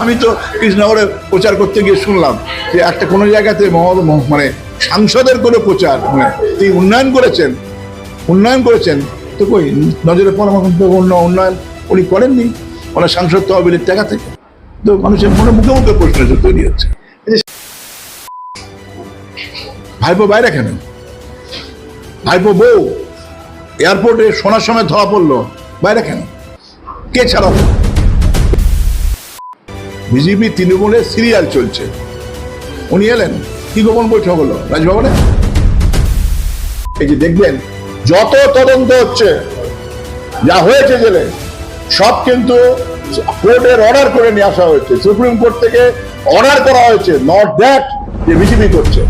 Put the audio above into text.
আমি তো কৃষ্ণনগরে প্রচার করতে গিয়ে শুনলাম যে একটা কোনো জায়গাতে মানে সাংসদের কোনো প্রচার মানে তিনি উন্নয়ন করেছেন উন্নয়ন করেছেন, তো কই, নজরে পরামর্শ উন্নয়ন উনি করেননি, ওনার সাংসদ তহবিলের টাকা থেকে। তো মানুষের মনে মুখে মুখে প্রশ্ন তৈরি হচ্ছে। ভাইপো বাইরে কেন? ভাইপো বউ, এয়ারপোর্টে শোনার সময় ধরা পড়ল, বাইরে কেন? কে ছাড়া? বিজেপি তৃণমূলের সিরিয়াল চলছে। উনি এলেন, কি গোপন বৈঠক হলো? রাজভবনে? এই যে দেখবেন, যত তদন্ত হচ্ছে, যা হয়েছে জেলে, সব কিন্তু কোর্টের অর্ডার করে নিয়ে আসা হয়েছে। সুপ্রিম কোর্ট থেকে অর্ডার করা হয়েছে, নট দ্যাট যে বিজেপি করছে।